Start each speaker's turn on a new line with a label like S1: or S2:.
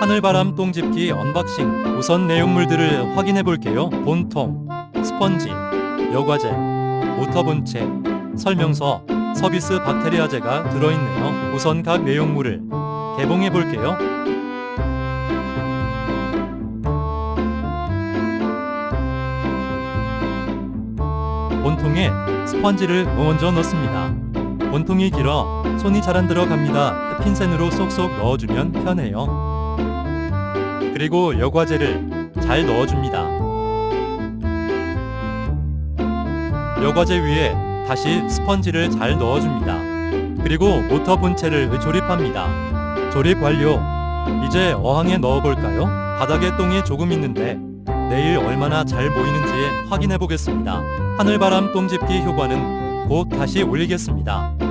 S1: 하늘바람 똥집기 언박싱 우선 내용물들을 확인해 볼게요. 본통, 스펀지, 여과제, 모터 분체, 설명서, 서비스 박테리아제가 들어있네요. 우선 각 내용물을 개봉해 볼게요. 본통에 스펀지를 먼저 넣습니다. 본통이 길어 손이 잘 안 들어갑니다. 핀셋으로 쏙쏙 넣어주면 편해요. 그리고 여과제를 잘 넣어줍니다. 여과제 위에 다시 스펀지를 잘 넣어줍니다. 그리고 모터 분체를 조립합니다. 조립 완료. 이제 어항에 넣어볼까요? 바닥에 똥이 조금 있는데 내일 얼마나 잘 보이는지 확인해 보겠습니다. 하늘바람 똥집기 효과는 곧 다시 올리겠습니다.